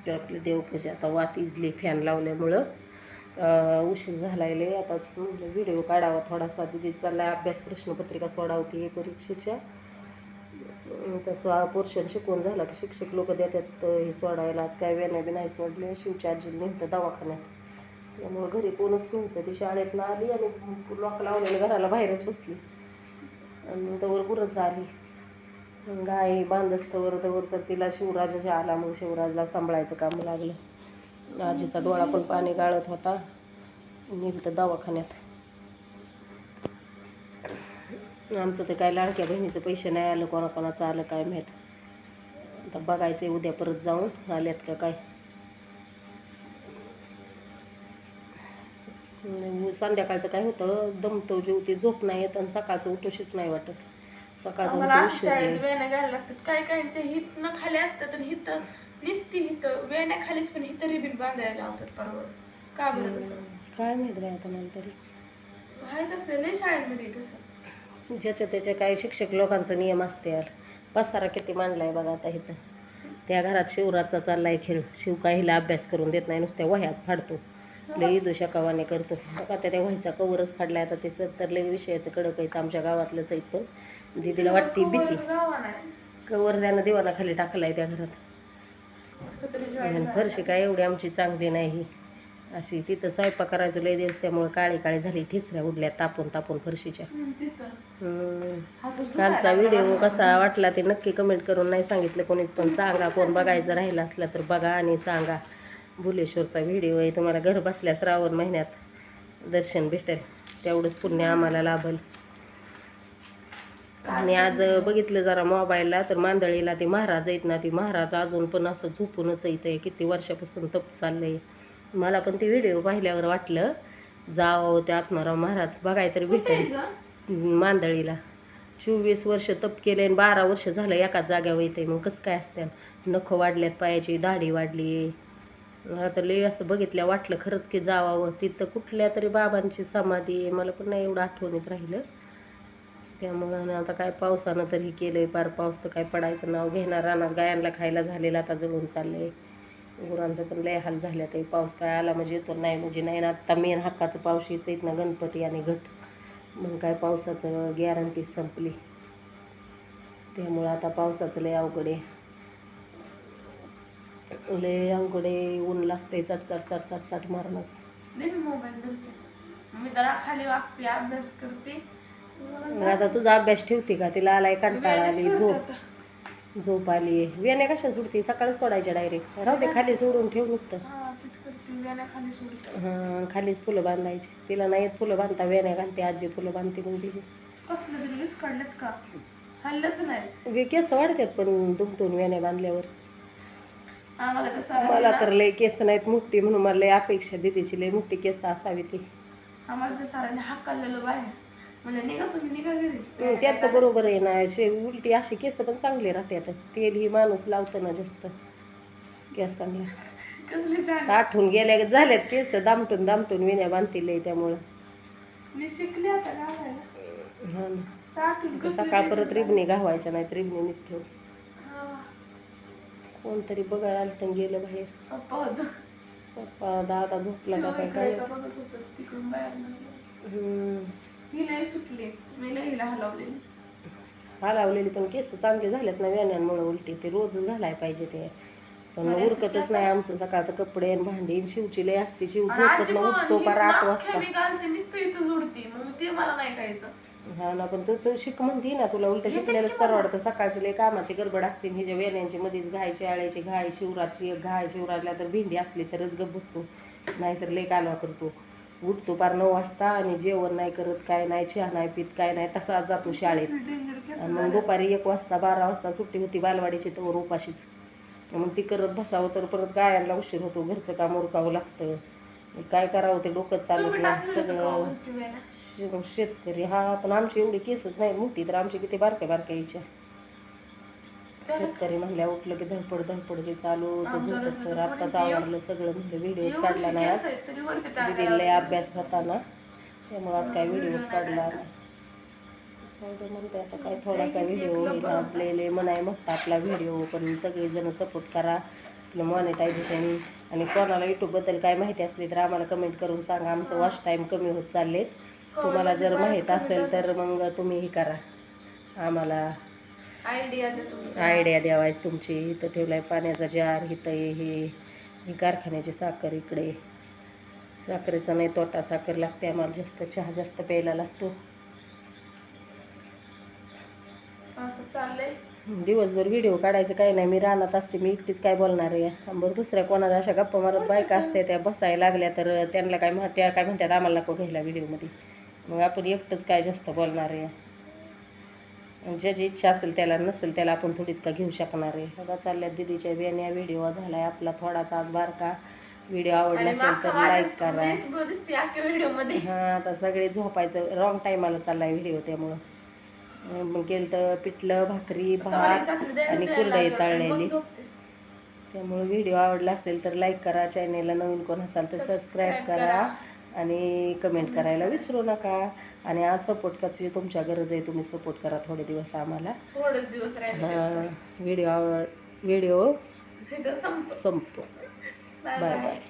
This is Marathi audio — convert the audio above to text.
आपली आपली देवपूजा. आता वात इजली फॅन लावल्यामुळं उशीर उशीर झालायले आता म्हणलं व्हिडिओ काढावा थोडासा. दिदी चाललाय अभ्यास प्रश्नपत्रिका सोडावती परीक्षेच्या. तसं पोर्शन शिकवून झाला की शिक्षक लोक देतात हे सोडायला. आज काय वेण्या बी नाही सोडले. शिवच्या आजी नेलं दवाखान्यात. त्यामुळं घरी कोणच नव्हतं. ती शाळेतनं आली आणि लॉक लावलेलं घराला बाहेरच बसली. आणि तवर गुरंच आली. गाय बांधस्तवर तवर तर तिला शिवराजाच्या आला मग शिवराजला सांभाळायचं काम लागलं. आजीचा डोळा पण पाणी गाळत होता. नेलं तर दवाखान्यात. आमचं ते काय लाडक्या बहिणीचं पैसे नाही आलं कोणाकोणाचं आलं काय माहीत. आता बघायचं आहे उद्या परत जाऊन आल्यात का काय. संध्याकाळचं काय होतं दमतो जेवती झोप नाही येत आणि सकाळचं उठोशीच नाही वाटत. आम्हाला शाळेत नाही. वेण्या लागतात. काय काहींच्या हित न खाली असतात आणि हित निसती हित वेण्या खालीच पण हित रिबीन बांधायला लावतात परवा. का बरं तसं? काय माहीत बाई आता मला तरी माहीत असलं लय शाळेमध्ये तसं. ज्याच्या त्याच्या काही शिक्षक लोकांचा नियम असते यार. पसारा किती मांडलाय बघा आता इथं त्या घरात शिवराजचा चाललाय खेळ. शिव काहीला अभ्यास करून देत नाही नुसत्या वह्याच फाडतो. लई दुशाकावाने करतो. बघा त्या वहीचा कवरच फाडलाय आता ते सत्तर लई विषयाचं कडक आहेत आमच्या गावातलंच आहेत पण दीदीला वाटती भीती. कवर त्यानं दिवाना खाली टाकलाय त्या घरात. फरशी काय एवढी आमची चांगली नाही. अशी तिथं स्वयंपाक करायचं लय दिवस त्यामुळे काळी काळी झाली ठिसऱ्या उडल्या तापून तापून फरशीच्या. कालचा व्हिडिओ कसा वाटला ते नक्की कमेंट करून नाही सांगितलं कोणीच पण सांगा कोण बघायचं राहिलं असला तर बघा आणि सांगा. भुलेश्वरचा व्हिडिओ आहे. तुम्हाला घर बसल्या श्रावण महिन्यात दर्शन भेटेल. तेवढंच पुण्य आम्हाला लाभल. आणि आज बघितलं जरा मोबाईलला तर मांदळीला ते महाराज आहेत ना ती महाराज अजून पण असं झोपूनच येत आहे. किती वर्षापासून तप चाललंय. मला पण ते व्हिडिओ पाहिल्यावर वाटलं जावं ते आत्माराव महाराज बघाय तर भेटेल. मांदळीला. चोवीस वर्ष तप केले आणि बारा वर्ष झालं एकाच जाग्यावर येते मग कसं काय असतं नखं वाढल्यात पायाची दाढी वाढली. आता लई असं बघितल्या वाटलं खरंच की जावावं. तिथं कुठल्या तरी बाबांची समाधी आहे मला पण नाही एवढं आठवणीत राहिलं. त्यामुळं आता काय पावसानं तरी आहे पार पाऊस तर काय पडायचं नाव घेणार रानात गायांना खायला झालेलं आता जळून चाललंय. गुरांचं पण लय हाल झाल्या ते पाऊस काय आला म्हणजे येतो नाही म्हणजे नाही. ना आत्ता मेन हक्काचं पाऊस येत ना गणपती आणि घट. मग काय पावसाचं गॅरंटी संपली. त्यामुळं आता पावसाचं लय अवघड आहे. अवघड आहे ऊन लागतंय चट चट चट चट चट मारणाचं. दे मी मोबाईल धरते. मी जरा खाली वागते अभ्यास करते. मग आता तुझा अभ्यास ठेवते का? तिला आलाय कंटाळा आली झोप. झोप आली. वेण्या कशा सुटते सकाळी सोडायच्या डायरेक्ट राहू दे खाली सोडून ठेव नुसतं. हा तीच करते. वेण्या खाली सोडते. हां खालीच फुलं बांधायची. तिला नाही येत फुलं बांधता वेण्या घालते आजी फुलं बांधते मग तिची. कसलं तरी वीस काढलेत का? हल्लच नाही. वे केस वाढतात पण दुमटून वेण्या बांधल्यावर. आम्हाला तसं मला तर लय केस नाहीत मोठी म्हणून मला लय अपेक्षा दिदीची लय मोठी केस असावी ती. आम्हाला ते साऱ्याने हाक काढलेलं बाहेर. म्हणजे निघा तुम्ही निघा घरी. त्याचं बरोबर आहे ना अशी उलटी अशी केस पण चांगली राहतात तेल ही माणूस लावतं ना जास्त. केस चांगला. आठवून गेल्या झाल्यात केस दामटून दामटून विण्या बांधतील त्यामुळं. मी शिकले आता गावायला हा सकाळ परत रिबणी घावायच्या नाहीत रिबणी निघतो कोणतरी बघायला आलं तर गेलं बाहेर. पप्पा होतं. पप्पा दादा झोपला का काय शिवाय काय इकडे बघत होतं तिकडून बाहेर निघालं. हम्म. ही लई सुटली. मी हिला हलवलेली. हलावलेली पण केस चांगले झालेत ना व्यान्यांमुळे उलटी. ते रोज घालाय पाहिजे ते. पण उरकतच नाही आमचं. सकाळचं कपडे आणि भांडी. आणि शिवची लय असते. शिव आणि झोपत आजी ना पण उठतो ही पार आठ नाक वाजता. मी घालते नुसतं इथं जोडते मग ते मला नाही खायचं. हा ना पण तू तू शिक म्हणती ना तुला उलट शिकलेलंच परवडतं. सकाळची लय कामाची गडबड असते आणि हिच्या वेण्यांची मध्येच घाय शाळेची घाय शिवराची घाय शिवराजला तर भेंडी असली तरच गप बसतो. नाहीतर लय कालवा करतो. उठतो पार नऊ वाजता आणि जेवण नाही करत काय नाही चहा नाही पित काय नाही तसा जातो शाळेत. आणि मग दुपारी एक वाजता बारा वाजता सुट्टी होती बालवाडीची तर उपाशीच. मग ती करत बसावं तर परत गायांना उशीर होतो घरचं काम उरकावं लागतं. काय करावं ते डोकं चालत नाही सगळं शेतकरी हा पण आमची एवढी केसच नाही मोठी तर आमची किती बारक्या बारक्या यायच्या शेतकरी म्हणल्या उठलं की धडपड धडपड जे चालू तर आत्ताच आवडलं सगळं म्हणलं व्हिडिओच काढला नाही. आज दिदीला लय अभ्यास होता ना त्यामुळे आज काय व्हिडिओच काढला म्हणते आता काय थोडासा व्हिडिओ लय म्हणाय मोठा आपला व्हिडिओ पण सगळेजण सपोर्ट करा. आपलं मॉनिटायझेशन आणि कोणाला यूट्यूबबद्दल काय माहिती असली तर आम्हाला कमेंट करून सांगा. आमचं वॉच टाईम कमी होत चाललेत. तुम्हाला जर माहीत असेल तर मग तुम्ही हे करा. आम्हाला आयडिया आयडिया द्यावायच तुमची. इथं ठेवलाय पाण्याचा जार इथं हे हे ही कारखान्याची साखर इकडे. साखरेचा नाही तोटा साखर लागते. आम्हाला जास्त चहा जास्त प्यायला लागतो. असं चाललंय? दिवसभर व्हिडिओ काढायचं काही नाही. मी रानात असते. मी एकटीच काय बोलणार आहे? बरं दुसऱ्या कोणाला अशा गप्पा मारत बायका असते त्या बसायला लागल्या तर त्यांना काय त्या काय म्हणतात आम्हाला नको घ्यायला व्हिडिओमध्ये. मग आपण एकटंच काय जास्त बोलणार आहे? ज्याची इच्छा असेल त्याला नसेल त्याला आपण थोडीच का घेऊ शकणार आहे? बघा चालल्या दिदीच्या बियाण्या व्हिडिओ झालाय आपला थोडासा आज बारका. व्हिडिओ आवडला असेल तर लाईक करा. हां आता सगळे झोपायचं रॉंग टायमाला चाललाय व्हिडिओ त्यामुळं. मग गेलं तर पिठलं भाकरी भात आणि कुरडई तळलेली. त्यामुळे व्हिडिओ आवडला असेल तर लाईक करा चॅनेलला नवीन कोण असाल तर सबस्क्राईब करा. आणि कमेंट करायला विसरू नका. आणि आज सपोर्ट करायची तुमच्या गरज आहे तुम्ही सपोर्ट करा थोडे दिवस आम्हाला. थोडेच दिवस व्हिडिओ व्हिडिओ संपत. Bye bye